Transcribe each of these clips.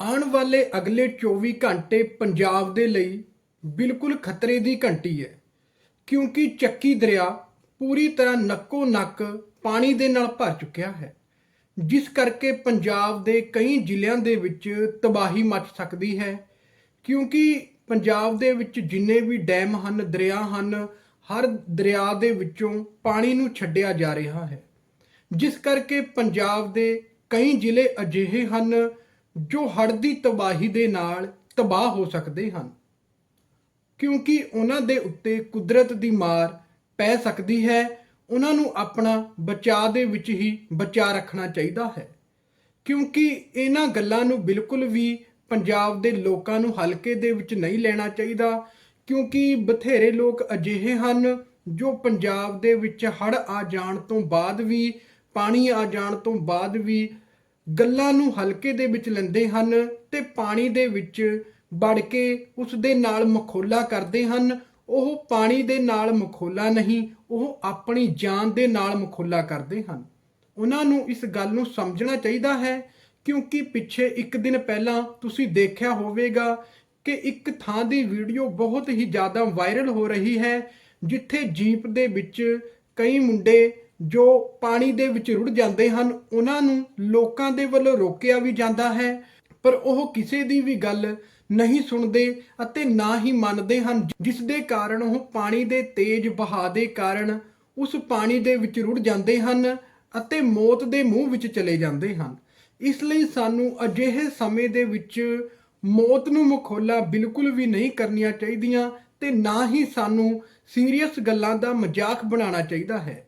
ਆਉਣ ਵਾਲੇ ਅਗਲੇ 24 ਘੰਟੇ ਪੰਜਾਬ ਦੇ ਲਈ ਬਿਲਕੁਲ ਖਤਰੇ ਦੀ ਘੰਟੀ ਹੈ, ਕਿਉਂਕਿ ਚੱਕੀ ਦਰਿਆ ਪੂਰੀ ਤਰ੍ਹਾਂ ਨੱਕੋ ਨੱਕ ਪਾਣੀ ਦੇ ਨਾਲ ਭਰ ਚੁੱਕਿਆ ਹੈ, ਜਿਸ ਕਰਕੇ ਪੰਜਾਬ ਦੇ ਕਈ ਜ਼ਿਲ੍ਹਿਆਂ ਦੇ ਵਿੱਚ ਤਬਾਹੀ ਮਚ ਸਕਦੀ ਹੈ, ਕਿਉਂਕਿ ਪੰਜਾਬ ਦੇ ਵਿੱਚ ਜਿੰਨੇ ਵੀ ਡੈਮ ਹਨ, ਦਰਿਆ ਹਨ, ਹਰ ਦਰਿਆ ਦੇ ਵਿੱਚੋਂ ਪਾਣੀ ਨੂੰ ਛੱਡਿਆ ਜਾ ਰਿਹਾ ਹੈ, ਜਿਸ ਕਰਕੇ ਪੰਜਾਬ ਦੇ ਕਈ ਜ਼ਿਲ੍ਹੇ ਅਜਿਹੇ ਹਨ ਜੋ ਹੜ੍ਹ ਦੀ ਤਬਾਹੀ ਦੇ ਨਾਲ ਤਬਾਹ ਹੋ ਸਕਦੇ ਹਨ। ਕਿਉਂਕਿ ਉਹਨਾਂ ਦੇ ਉੱਤੇ ਕੁਦਰਤ ਦੀ ਮਾਰ ਪੈ ਸਕਦੀ ਹੈ, ਉਹਨਾਂ ਨੂੰ ਆਪਣਾ ਬਚਾਅ ਦੇ ਵਿੱਚ ਹੀ ਬਚਾ ਰੱਖਣਾ ਚਾਹੀਦਾ ਹੈ। ਕਿਉਂਕਿ ਇਹਨਾਂ ਗੱਲਾਂ ਨੂੰ ਬਿਲਕੁਲ ਵੀ ਪੰਜਾਬ ਦੇ ਲੋਕਾਂ ਨੂੰ ਹਲਕੇ ਦੇ ਵਿੱਚ ਨਹੀਂ ਲੈਣਾ ਚਾਹੀਦਾ, ਕਿਉਂਕਿ ਬਥੇਰੇ ਲੋਕ ਅਜਿਹੇ ਹਨ ਜੋ ਪੰਜਾਬ ਦੇ ਵਿੱਚ ਹੜ੍ਹ ਆ ਜਾਣ ਤੋਂ ਬਾਅਦ ਵੀ, ਪਾਣੀ ਆ ਜਾਣ ਤੋਂ ਬਾਅਦ ਵੀ ਗੱਲਾਂ ਨੂੰ ਹਲਕੇ ਦੇ ਵਿੱਚ ਲੈਂਦੇ ਹਨ ਤੇ ਪਾਣੀ ਦੇ ਵਿੱਚ ਵੜ ਕੇ ਉਸ ਦੇ ਨਾਲ ਮਖੌਲਾ ਕਰਦੇ ਹਨ। ਉਹ ਪਾਣੀ ਦੇ ਨਾਲ ਮਖੌਲਾ ਨਹੀਂ, ਉਹ ਆਪਣੀ ਜਾਨ ਦੇ ਨਾਲ ਮਖੌਲਾ ਕਰਦੇ ਹਨ। ਉਹਨਾਂ ਨੂੰ ਇਸ ਗੱਲ ਨੂੰ ਸਮਝਣਾ ਚਾਹੀਦਾ ਹੈ, ਕਿਉਂਕਿ ਪਿੱਛੇ ਇੱਕ ਦਿਨ ਪਹਿਲਾਂ ਤੁਸੀਂ ਦੇਖਿਆ ਹੋਵੇਗਾ ਕਿ ਇੱਕ ਥਾਂ ਦੀ ਵੀਡੀਓ ਬਹੁਤ ਹੀ ਜ਼ਿਆਦਾ ਵਾਇਰਲ ਹੋ ਰਹੀ ਹੈ, ਜਿੱਥੇ ਜੀਪ ਦੇ ਵਿੱਚ ਕਈ ਮੁੰਡੇ ਜੋ ਪਾਣੀ ਦੇ ਵਿੱਚ ਰੁੜ ਜਾਂਦੇ ਹਨ, ਉਹਨਾਂ ਨੂੰ ਲੋਕਾਂ ਦੇ ਵੱਲੋਂ ਰੋਕਿਆ ਵੀ ਜਾਂਦਾ ਹੈ। ਪਰ ਉਹ ਕਿਸੇ ਦੀ ਵੀ ਗੱਲ ਨਹੀਂ ਸੁਣਦੇ ਅਤੇ ਨਾ ਹੀ ਮੰਨਦੇ ਹਨ, ਜਿਸ ਦੇ ਕਾਰਨ ਉਹ ਪਾਣੀ ਦੇ ਤੇਜ਼ ਵਹਾਅ ਦੇ ਕਾਰਨ ਉਸ ਪਾਣੀ ਦੇ ਵਿੱਚ ਰੁੜ ਜਾਂਦੇ ਹਨ ਅਤੇ ਮੌਤ ਦੇ ਮੂੰਹ ਵਿੱਚ ਚਲੇ ਜਾਂਦੇ ਹਨ। ਇਸ ਲਈ ਸਾਨੂੰ ਅਜਿਹੇ ਸਮੇਂ ਦੇ ਵਿੱਚ ਮੌਤ ਨੂੰ ਮਖੌਲਾ ਬਿਲਕੁਲ ਵੀ ਨਹੀਂ ਕਰਨੀਆਂ ਚਾਹੀਦੀਆਂ ਤੇ ਨਾ ਹੀ ਸਾਨੂੰ ਸੀਰੀਅਸ ਗੱਲਾਂ ਦਾ ਮਜ਼ਾਕ ਬਣਾਉਣਾ ਚਾਹੀਦਾ ਹੈ।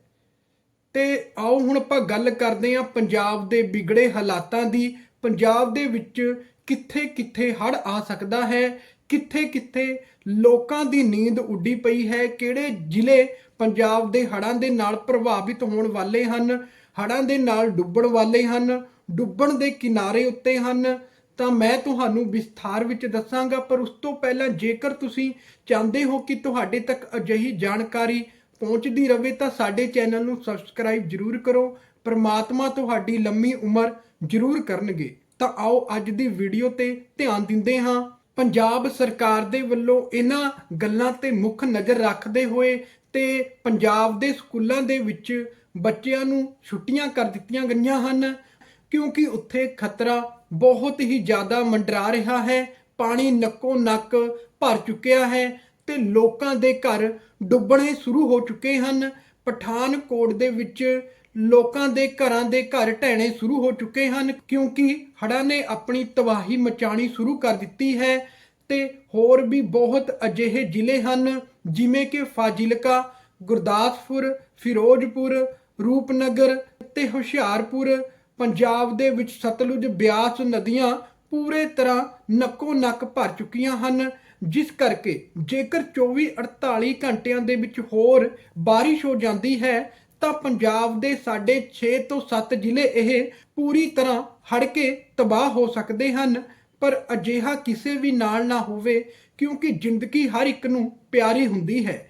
ਤੇ ਆਓ ਹੁਣ ਆਪਾਂ ਗੱਲ ਕਰਦੇ ਹਾਂ ਪੰਜਾਬ ਦੇ ਵਿਗੜੇ ਹਾਲਾਤਾਂ ਦੀ। ਪੰਜਾਬ ਦੇ ਵਿੱਚ ਕਿੱਥੇ ਕਿੱਥੇ ਹੜ੍ਹ ਆ ਸਕਦਾ ਹੈ? ਕਿੱਥੇ ਕਿੱਥੇ ਲੋਕਾਂ ਦੀ ਨੀਂਦ ਉੱਡੀ ਪਈ ਹੈ? ਕਿਹੜੇ ਜ਼ਿਲ੍ਹੇ ਪੰਜਾਬ ਦੇ ਹੜ੍ਹਾਂ ਦੇ ਨਾਲ ਪ੍ਰਭਾਵਿਤ ਹੋਣ ਵਾਲੇ ਹਨ? ਹੜ੍ਹਾਂ ਦੇ ਨਾਲ ਡੁੱਬਣ ਵਾਲੇ ਹਨ? ਡੁੱਬਣ ਦੇ ਕਿਨਾਰੇ ਉੱਤੇ ਹਨ? ਤਾਂ ਮੈਂ ਤੁਹਾਨੂੰ ਵਿਸਥਾਰ ਵਿੱਚ ਦੱਸਾਂਗਾ, ਪਰ ਉਸ ਤੋਂ ਪਹਿਲਾਂ ਜੇਕਰ ਤੁਸੀਂ ਚਾਹੁੰਦੇ ਹੋ ਕਿ ਤੁਹਾਡੇ ਤੱਕ ਅਜਿਹੀ ਜਾਣਕਾਰੀ ਪਹੁੰਚਦੀ ਰਹੇ ਤਾਂ ਸਾਡੇ ਚੈਨਲ ਨੂੰ ਸਬਸਕ੍ਰਾਈਬ ਜਰੂਰ ਕਰੋ। ਪ੍ਰਮਾਤਮਾ ਤੁਹਾਡੀ ਲੰਮੀ ਉਮਰ ਜਰੂਰ ਕਰਨਗੇ। ਤਾਂ ਆਓ ਅੱਜ ਦੀ ਵੀਡੀਓ ਤੇ ਧਿਆਨ ਦਿੰਦੇ ਹਾਂ। ਪੰਜਾਬ ਸਰਕਾਰ ਦੇ ਵੱਲੋਂ ਇਹਨਾਂ ਗੱਲਾਂ ਤੇ ਮੁੱਖ ਨਜ਼ਰ ਰੱਖਦੇ ਹੋਏ ਤੇ ਪੰਜਾਬ ਦੇ ਸਕੂਲਾਂ ਦੇ ਵਿੱਚ ਬੱਚਿਆਂ ਨੂੰ ਛੁੱਟੀਆਂ ਕਰ ਦਿੱਤੀਆਂ ਗਈਆਂ ਹਨ। ਕਿਉਂਕਿ ਉੱਥੇ ਖਤਰਾ ਬਹੁਤ ਹੀ ਜ਼ਿਆਦਾ ਮੰਡਰਾ ਰਿਹਾ ਹੈ। ਪਾਣੀ ਨੱਕੋ ਨੱਕ ਭਰ ਚੁੱਕਿਆ ਹੈ। ਤੇ ਲੋਕਾਂ ਦੇ ਘਰ ਡੁੱਬਣੇ ਸ਼ੁਰੂ ਹੋ ਚੁੱਕੇ ਹਨ। ਪਠਾਨਕੋਟ ਦੇ ਵਿੱਚ ਲੋਕਾਂ ਦੇ ਘਰਾਂ ਦੇ ਘਰ ਢਹਿਣੇ ਸ਼ੁਰੂ ਹੋ ਚੁੱਕੇ ਹਨ ਕਿਉਂਕਿ ਹੜ੍ਹਾਂ ਨੇ ਆਪਣੀ ਤਬਾਹੀ ਮਚਾਣੀ ਸ਼ੁਰੂ ਕਰ ਦਿੱਤੀ ਹੈ ਤੇ ਹੋਰ ਵੀ ਬਹੁਤ ਅਜਿਹੇ ਜ਼ਿਲ੍ਹੇ ਹਨ, ਜਿਵੇਂ ਕਿ ਫਾਜ਼ਿਲਕਾ, ਗੁਰਦਾਸਪੁਰ, ਫਿਰੋਜ਼ਪੁਰ, ਰੂਪਨਗਰ ਤੇ ਹੁਸ਼ਿਆਰਪੁਰ। ਪੰਜਾਬ ਦੇ ਵਿੱਚ ਸਤਲੁਜ ਬਿਆਸ ਨਦੀਆਂ ਪੂਰੇ ਤਰ੍ਹਾਂ ਨੱਕੋ ਨੱਕ ਭਰ ਚੁੱਕੀਆਂ ਹਨ। ਜਿਸ ਕਰਕੇ ਜੇਕਰ 24 48 ਘੰਟਿਆਂ ਦੇ ਵਿੱਚ ਹੋਰ ਬਾਰਿਸ਼ ਹੋ ਜਾਂਦੀ ਹੈ, ਤਾਂ ਪੰਜਾਬ ਦੇ ਸਾਡੇ 6 ਤੋਂ 7 ਜ਼ਿਲ੍ਹੇ ਇਹ ਪੂਰੀ ਤਰ੍ਹਾਂ ਹੜ ਕੇ ਤਬਾਹ ਹੋ ਸਕਦੇ ਹਨ। ਪਰ ਅਜਿਹਾ ਕਿਸੇ ਵੀ ਨਾਲ ਨਾ ਹੋਵੇ, ਕਿਉਂਕਿ ਜ਼ਿੰਦਗੀ ਹਰ ਇੱਕ ਨੂੰ ਪਿਆਰੀ ਹੁੰਦੀ ਹੈ।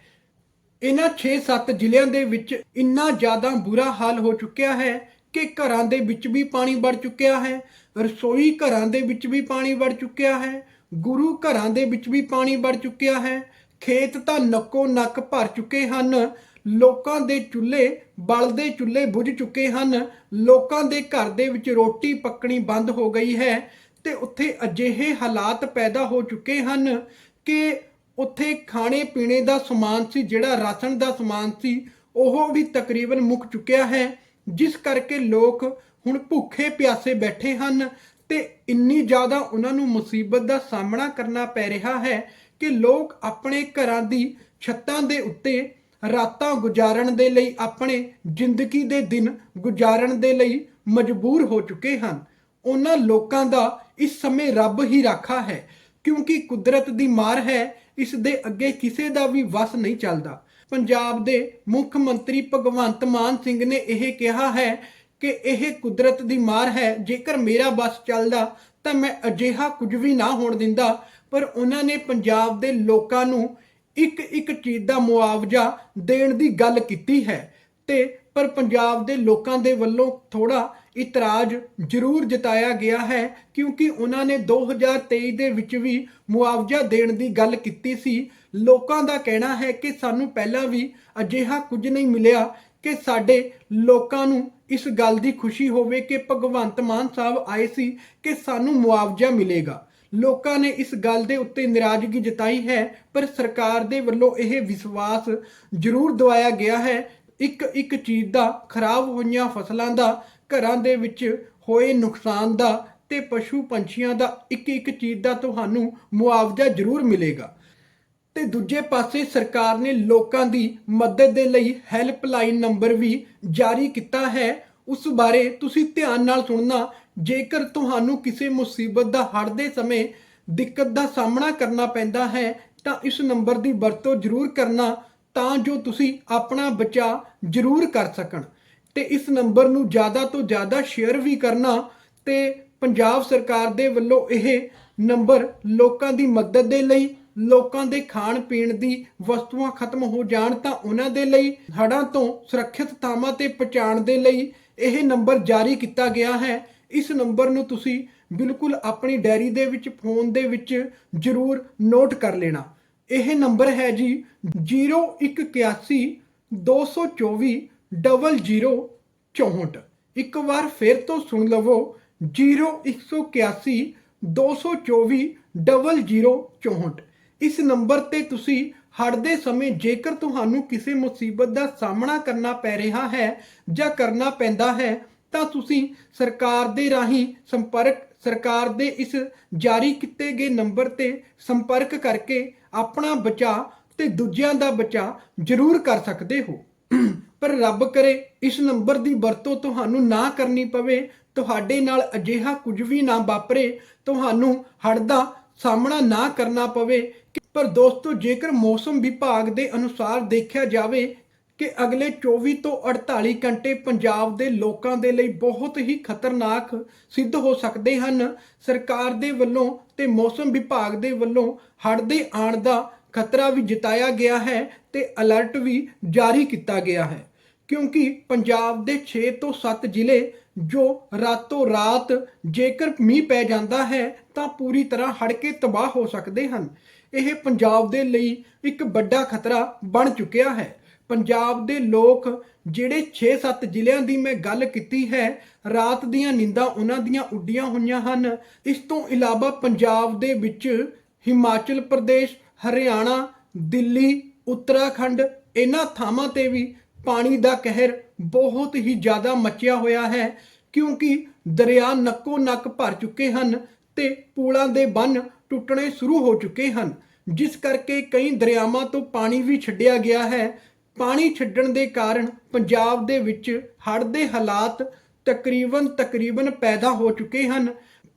ਇਹਨਾਂ 6-7 ਜ਼ਿਲ੍ਹਿਆਂ ਦੇ ਵਿੱਚ ਇੰਨਾ ਜ਼ਿਆਦਾ ਬੁਰਾ ਹਾਲ ਹੋ ਚੁੱਕਿਆ ਹੈ ਕਿ ਘਰਾਂ ਦੇ ਵਿੱਚ ਵੀ ਪਾਣੀ ਵੜ ਚੁੱਕਿਆ ਹੈ, ਰਸੋਈ ਘਰਾਂ ਦੇ ਵਿੱਚ ਵੀ ਪਾਣੀ ਵੜ ਚੁੱਕਿਆ ਹੈ। ਗੁਰੂ ਘਰਾਂ ਦੇ ਵਿੱਚ ਵੀ ਪਾਣੀ ਵੜ ਚੁੱਕਿਆ ਹੈ। ਖੇਤ ਤਾਂ ਨੱਕੋ ਨੱਕ ਭਰ ਚੁੱਕੇ ਹਨ। ਲੋਕਾਂ ਦੇ ਚੁੱਲ੍ਹੇ ਬਲਦੇ ਚੁੱਲ੍ਹੇ ਬੁਝ ਚੁੱਕੇ ਹਨ। ਲੋਕਾਂ ਦੇ ਘਰ ਦੇ ਵਿੱਚ ਰੋਟੀ ਪੱਕਣੀ ਬੰਦ ਹੋ ਗਈ ਹੈ ਤੇ ਉੱਥੇ ਅਜਿਹੇ ਹਾਲਾਤ ਪੈਦਾ ਹੋ ਚੁੱਕੇ ਹਨ ਕਿ ਉੱਥੇ ਖਾਣੇ ਪੀਣੇ ਦਾ ਸਮਾਨ ਸੀ, ਜਿਹੜਾ ਰਾਸ਼ਨ ਦਾ ਸਮਾਨ ਸੀ, ਉਹ ਵੀ ਤਕਰੀਬਨ ਮੁੱਕ ਚੁੱਕਿਆ ਹੈ। ਜਿਸ ਕਰਕੇ ਲੋਕ ਹੁਣ ਭੁੱਖੇ ਪਿਆਸੇ ਬੈਠੇ ਹਨ। ਤੇ ਇੰਨੀ ਜ਼ਿਆਦਾ ਉਹਨਾਂ ਨੂੰ ਮੁਸੀਬਤ ਦਾ ਸਾਹਮਣਾ ਕਰਨਾ ਪੈ ਰਿਹਾ ਹੈ ਕਿ ਲੋਕ ਆਪਣੇ ਘਰਾਂ ਦੀ ਛੱਤਾਂ ਦੇ ਉੱਤੇ ਰਾਤਾਂ ਗੁਜ਼ਾਰਨ ਦੇ ਲਈ ਆਪਣੇ ਜ਼ਿੰਦਗੀ ਦੇ ਦਿਨ ਗੁਜ਼ਾਰਨ ਦੇ ਲਈ ਮਜਬੂਰ ਹੋ ਚੁੱਕੇ ਹਨ। ਉਹਨਾਂ ਲੋਕਾਂ ਦਾ ਇਸ ਸਮੇਂ ਰੱਬ ਹੀ ਰਾਖਾ ਹੈ, ਕਿਉਂਕਿ ਕੁਦਰਤ ਦੀ ਮਾਰ ਹੈ, ਇਸ ਦੇ ਅੱਗੇ ਕਿਸੇ ਦਾ ਵੀ ਵਸ ਨਹੀਂ ਚੱਲਦਾ। ਪੰਜਾਬ ਦੇ ਮੁੱਖ ਮੰਤਰੀ ਭਗਵੰਤ ਮਾਨ ਸਿੰਘ ਨੇ ਇਹ ਕਿਹਾ ਹੈ ਕਿ ਇਹ ਕੁਦਰਤ ਦੀ ਮਾਰ ਹੈ। ਜੇਕਰ ਮੇਰਾ ਬਸ ਚੱਲਦਾ, ਤਾਂ ਮੈਂ ਅਜਿਹਾ ਕੁਝ ਵੀ ਨਾ ਹੋਣ ਦਿੰਦਾ। ਪਰ ਉਹਨਾਂ ਨੇ ਪੰਜਾਬ ਦੇ ਲੋਕਾਂ ਨੂੰ ਇੱਕ ਇੱਕ ਚੀਜ਼ ਦਾ ਮੁਆਵਜ਼ਾ ਦੇਣ ਦੀ ਗੱਲ ਕੀਤੀ ਹੈ। ਤੇ ਪਰ ਪੰਜਾਬ ਦੇ ਲੋਕਾਂ ਦੇ ਵੱਲੋਂ ਥੋੜਾ ਇਤਰਾਜ਼ ਜ਼ਰੂਰ ਜਤਾਇਆ ਗਿਆ ਹੈ, ਕਿਉਂਕਿ ਉਹਨਾਂ ਨੇ 2023 ਦੇ ਵਿੱਚ ਵੀ ਮੁਆਵਜ਼ਾ ਦੇਣ ਦੀ ਗੱਲ ਕੀਤੀ ਸੀ। ਲੋਕਾਂ ਦਾ ਕਹਿਣਾ ਹੈ ਕਿ ਸਾਨੂੰ ਪਹਿਲਾਂ ਵੀ ਅਜਿਹਾ ਕੁਝ ਨਹੀਂ ਮਿਲਿਆ ਕਿ ਸਾਡੇ ਲੋਕਾਂ ਨੂੰ ਇਸ ਗੱਲ ਦੀ ਖੁਸ਼ੀ ਹੋਵੇ ਕਿ ਭਗਵੰਤ ਮਾਨ ਸਾਹਿਬ ਆਏ ਸੀ ਕਿ ਸਾਨੂੰ ਮੁਆਵਜ਼ਾ ਮਿਲੇਗਾ। ਲੋਕਾਂ ਨੇ ਇਸ ਗੱਲ ਦੇ ਉੱਤੇ ਨਾਰਾਜ਼ਗੀ ਜਤਾਈ ਹੈ, ਪਰ ਸਰਕਾਰ ਦੇ ਵੱਲੋਂ ਇਹ ਵਿਸ਼ਵਾਸ ਜ਼ਰੂਰ ਦਵਾਇਆ ਗਿਆ ਹੈ। ਇੱਕ ਇੱਕ ਚੀਜ਼ ਦਾ ਖਰਾਬ ਹੋਈਆਂ ਫਸਲਾਂ ਦਾ, ਘਰਾਂ ਦੇ ਵਿੱਚ ਹੋਏ ਨੁਕਸਾਨ ਦਾ ਤੇ ਪਸ਼ੂ ਪੰਛੀਆਂ ਦਾ ਇੱਕ ਇੱਕ ਚੀਜ਼ ਦਾ ਤੁਹਾਨੂੰ ਮੁਆਵਜ਼ਾ ਜ਼ਰੂਰ ਮਿਲੇਗਾ। ਤੇ ਦੂਜੇ ਪਾਸੇ ਸਰਕਾਰ ਨੇ ਲੋਕਾਂ ਦੀ ਮਦਦ ਦੇ ਲਈ ਹੈਲਪਲਾਈਨ ਨੰਬਰ ਵੀ ਜਾਰੀ ਕੀਤਾ ਹੈ। ਉਸ ਬਾਰੇ ਤੁਸੀਂ ਧਿਆਨ ਨਾਲ ਸੁਣਨਾ। ਜੇਕਰ ਤੁਹਾਨੂੰ ਕਿਸੇ ਮੁਸੀਬਤ ਦਾ ਹੜ੍ਹ ਦੇ ਸਮੇਂ ਦਿੱਕਤ ਦਾ ਸਾਹਮਣਾ ਕਰਨਾ ਪੈਂਦਾ ਹੈ, ਤਾਂ ਇਸ ਨੰਬਰ ਦੀ ਵਰਤੋਂ ਜ਼ਰੂਰ ਕਰਨਾ, ਤਾਂ ਜੋ ਤੁਸੀਂ ਆਪਣਾ ਬਚਾਅ ਜ਼ਰੂਰ ਕਰ ਸਕਣ। ਤੇ ਇਸ ਨੰਬਰ ਨੂੰ ਜ਼ਿਆਦਾ ਤੋਂ ਜ਼ਿਆਦਾ ਸ਼ੇਅਰ ਵੀ ਕਰਨਾ ਤੇ ਪੰਜਾਬ ਸਰਕਾਰ ਦੇ ਵੱਲੋਂ ਇਹ ਨੰਬਰ ਲੋਕਾਂ ਦੀ ਮਦਦ ਦੇ ਲਈ ਲੋਕਾਂ ਦੇ ਖਾਣ ਪੀਣ ਦੀ ਵਸਤੂਆਂ ਖਤਮ ਹੋ ਜਾਣ ਤਾਂ ਉਹਨਾਂ ਦੇ ਲਈ ਹੜ੍ਹਾਂ ਤੋਂ ਸੁਰੱਖਿਅਤ ਥਾਵਾਂ ਤੇ ਪਹੁੰਚਾਉਣ ਦੇ ਲਈ ਇਹ ਨੰਬਰ ਜਾਰੀ ਕੀਤਾ ਗਿਆ ਹੈ। ਇਸ ਨੰਬਰ ਨੂੰ ਤੁਸੀਂ ਬਿਲਕੁਲ ਆਪਣੀ ਡਾਇਰੀ ਦੇ ਵਿੱਚ, ਫੋਨ ਦੇ ਵਿੱਚ ਜ਼ਰੂਰ ਨੋਟ ਕਰ ਲੈਣਾ। ਇਹ ਨੰਬਰ ਹੈ ਜੀ 0181 224 0064 ਇੱਕ ਵਾਰ ਫਿਰ ਤੋਂ ਸੁਣ ਲਵੋ 0181 224 0064 ਇਸ ਨੰਬਰ ਤੇ ਤੁਸੀਂ ਹੜ੍ਹ ਦੇ ਸਮੇਂ ਜੇਕਰ ਤੁਹਾਨੂੰ ਕਿਸੇ ਮੁਸੀਬਤ ਦਾ ਸਾਹਮਣਾ ਕਰਨਾ ਪੈ ਰਿਹਾ ਹੈ ਜਾਂ ਕਰਨਾ ਪੈਂਦਾ ਹੈ, ਤਾਂ ਤੁਸੀਂ ਸਰਕਾਰ ਦੇ ਰਾਹੀਂ ਸੰਪਰਕ, ਸਰਕਾਰ ਦੇ ਇਸ ਜਾਰੀ ਕੀਤੇ ਗਏ ਨੰਬਰ ਤੇ ਸੰਪਰਕ ਕਰਕੇ ਆਪਣਾ ਬਚਾਅ ਤੇ ਦੂਜਿਆਂ ਦਾ ਬਚਾਅ ਜ਼ਰੂਰ ਕਰ ਸਕਦੇ ਹੋ। ਪਰ ਰੱਬ ਕਰੇ ਇਸ ਨੰਬਰ ਦੀ ਵਰਤੋਂ ਤੁਹਾਨੂੰ ਨਾ ਕਰਨੀ ਪਵੇ, ਤੁਹਾਡੇ ਨਾਲ ਅਜਿਹਾ ਕੁਝ ਵੀ ਨਾ ਵਾਪਰੇ, ਤੁਹਾਨੂੰ ਹੜ ਦਾ ਸਾਹਮਣਾ ਨਾ ਕਰਨਾ ਪਵੇ ਪਰ ਦੋਸਤੋ, ਜੇਕਰ ਮੌਸਮ ਵਿਭਾਗ ਦੇ ਅਨੁਸਾਰ ਦੇਖਿਆ ਜਾਵੇ ਕਿ ਅਗਲੇ 24 ਤੋਂ 48 ਘੰਟੇ ਪੰਜਾਬ ਦੇ ਲੋਕਾਂ ਦੇ ਲਈ ਬਹੁਤ ਹੀ ਖਤਰਨਾਕ ਸਿੱਧ ਹੋ ਸਕਦੇ ਹਨ, ਸਰਕਾਰ ਦੇ ਵੱਲੋਂ ਤੇ ਮੌਸਮ ਵਿਭਾਗ ਦੇ ਵੱਲੋਂ ਹੜ੍ਹ ਦੇ ਆਉਣ ਦਾ ਖਤਰਾ ਵੀ ਜਤਾਇਆ ਗਿਆ ਹੈ ਤੇ ਅਲਰਟ ਵੀ ਜਾਰੀ ਕੀਤਾ ਗਿਆ ਹੈ। ਕਿਉਂਕਿ ਪੰਜਾਬ ਦੇ 6 ਤੋਂ 7 ਜ਼ਿਲ੍ਹੇ ਜੋ ਰਾਤੋਂ ਰਾਤ ਜੇਕਰ ਮੀਂਹ ਪੈ ਜਾਂਦਾ ਹੈ, ਤਾਂ ਪੂਰੀ ਤਰ੍ਹਾਂ ਹੜਕੇ ਤਬਾਹ ਹੋ ਸਕਦੇ ਹਨ। ਇਹ ਪੰਜਾਬ ਦੇ ਲਈ ਇੱਕ ਵੱਡਾ ਖਤਰਾ ਬਣ ਚੁੱਕਿਆ ਹੈ। ਪੰਜਾਬ ਦੇ ਲੋਕ ਜਿਹੜੇ 6-7 ਜ਼ਿਲ੍ਹਿਆਂ ਦੀ ਮੈਂ ਗੱਲ ਕੀਤੀ ਹੈ, ਰਾਤ ਦੀਆਂ ਨੀਂਦਾਂ ਉਹਨਾਂ ਦੀਆਂ ਉੱਡੀਆਂ ਹੋਈਆਂ ਹਨ। ਇਸ ਤੋਂ ਇਲਾਵਾ ਪੰਜਾਬ ਦੇ ਵਿੱਚ ਹਿਮਾਚਲ ਪ੍ਰਦੇਸ਼, ਹਰਿਆਣਾ, ਦਿੱਲੀ, ਉੱਤਰਾਖੰਡ ਇਹਨਾਂ ਥਾਵਾਂ ਤੇ ਵੀ ਪਾਣੀ ਦਾ ਕਹਿਰ ਬਹੁਤ ਹੀ ਜ਼ਿਆਦਾ ਮਚਿਆ ਹੋਇਆ ਹੈ, ਕਿਉਂਕਿ ਦਰਿਆ ਨੱਕੋ ਨੱਕ ਭਰ ਚੁੱਕੇ ਹਨ ਤੇ ਪੁਲਾਂ ਦੇ ਬੰਨ ਟੁੱਟਣੇ ਸ਼ੁਰੂ ਹੋ ਚੁੱਕੇ ਹਨ। ਜਿਸ ਕਰਕੇ ਕਈ ਦਰਿਆਵਾਂ ਤੋਂ ਪਾਣੀ ਵੀ ਛੱਡਿਆ ਗਿਆ ਹੈ। ਪਾਣੀ ਛੱਡਣ ਦੇ ਕਾਰਨ ਪੰਜਾਬ ਦੇ ਵਿੱਚ ਹੜ੍ਹ ਦੇ ਹਾਲਾਤ ਤਕਰੀਬਨ ਤਕਰੀਬਨ ਪੈਦਾ ਹੋ ਚੁੱਕੇ ਹਨ।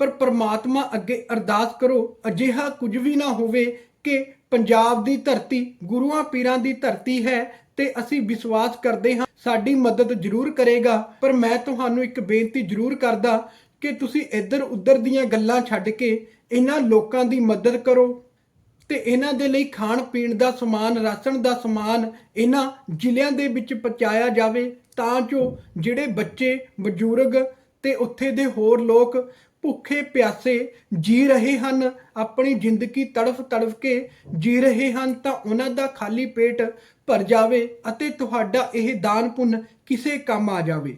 ਪਰ ਪ੍ਰਮਾਤਮਾ ਅੱਗੇ ਅਰਦਾਸ ਕਰੋ, ਅਜਿਹਾ ਕੁਝ ਵੀ ਨਾ ਹੋਵੇ ਕਿ ਪੰਜਾਬ ਦੀ ਧਰਤੀ ਗੁਰੂਆਂ ਪੀਰਾਂ ਦੀ ਧਰਤੀ ਹੈ ਤੇ ਅਸੀਂ ਵਿਸ਼ਵਾਸ ਕਰਦੇ ਹਾਂ, ਸਾਡੀ ਮਦਦ ਜ਼ਰੂਰ ਕਰੇਗਾ। ਪਰ ਮੈਂ ਤੁਹਾਨੂੰ ਇੱਕ ਬੇਨਤੀ ਜ਼ਰੂਰ ਕਰਦਾ ਕਿ ਤੁਸੀਂ ਇੱਧਰ ਉੱਧਰ ਦੀਆਂ ਗੱਲਾਂ ਛੱਡ ਕੇ ਇਹਨਾਂ ਲੋਕਾਂ ਦੀ ਮਦਦ ਕਰੋ ਤੇ ਇਹਨਾਂ ਦੇ ਲਈ ਖਾਣ ਪੀਣ ਦਾ ਸਮਾਨ, ਰਾਸ਼ਨ ਦਾ ਸਮਾਨ ਇਹਨਾਂ ਜ਼ਿਲ੍ਹਿਆਂ ਦੇ ਵਿੱਚ ਪਹੁੰਚਾਇਆ ਜਾਵੇ, ਤਾਂ ਜੋ ਜਿਹੜੇ ਬੱਚੇ, ਬਜ਼ੁਰਗ ਤੇ ਉੱਥੇ ਦੇ ਹੋਰ ਲੋਕ ਭੁੱਖੇ ਪਿਆਸੇ ਜੀ ਰਹੇ ਹਨ, ਆਪਣੀ ਜ਼ਿੰਦਗੀ ਤੜਫ ਤੜਫ ਕੇ ਜੀ ਰਹੇ ਹਨ, ਤਾਂ ਉਹਨਾਂ ਦਾ ਖਾਲੀ ਪੇਟ ਭਰ ਜਾਵੇ ਅਤੇ ਤੁਹਾਡਾ ਇਹ ਦਾਨ ਪੁੰਨ ਕਿਸੇ ਕੰਮ ਆ ਜਾਵੇ।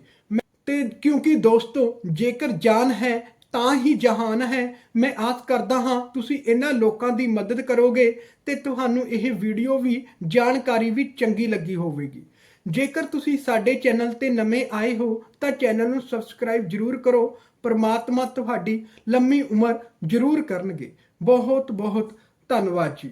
ਤੇ ਕਿਉਂਕਿ ਦੋਸਤੋ, ਜੇਕਰ ਜਾਨ ਹੈ, ਤਾਂ ਹੀ ਜਹਾਨ ਹੈ। ਮੈਂ ਆਸ ਕਰਦਾ ਹਾਂ, ਤੁਸੀਂ ਇਹਨਾਂ ਲੋਕਾਂ ਦੀ ਮਦਦ ਕਰੋਗੇ ਤੇ ਤੁਹਾਨੂੰ ਇਹ ਵੀਡੀਓ ਵੀ, ਜਾਣਕਾਰੀ ਵੀ ਚੰਗੀ ਲੱਗੀ ਹੋਵੇਗੀ। ਜੇਕਰ ਤੁਸੀਂ ਸਾਡੇ ਚੈਨਲ ਤੇ ਨਵੇਂ ਆਏ ਹੋ, ਤਾਂ ਚੈਨਲ ਨੂੰ ਸਬਸਕ੍ਰਾਈਬ ਜਰੂਰ ਕਰੋ। ਪਰਮਾਤਮਾ ਤੁਹਾਡੀ ਲੰਮੀ ਉਮਰ ਜਰੂਰ ਕਰਨਗੇ। ਬਹੁਤ ਬਹੁਤ ਧੰਨਵਾਦ ਜੀ।